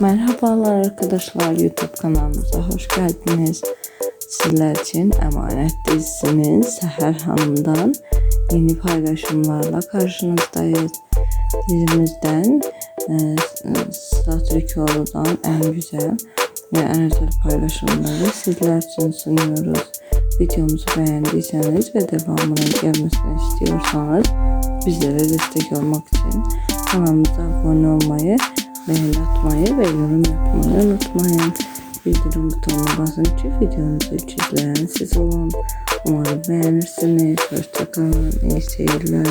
Merhabalar arkadaşlar YouTube kanalımıza hoş geldiniz. Sizler için Emanet dizisinin Seher Hanım'dan yeni paylaşımlarla karşınızdayız. Dizimizden e, Sırat Rikoğlu'dan en güzel ve en özel paylaşımları sizler için sunuyoruz. Videomuzu beğendiyseniz ve devamının gelmesini istiyorsanız bizlere destek olmak için kanalımıza abone olmayı, beğeni atmayı ve yorum yapmayı unutmayın. Bildirim butonuna basın ki videomuzu izleyen siz olun. Umarım beğenirsiniz. Hoşçakalın. İyi seyirler.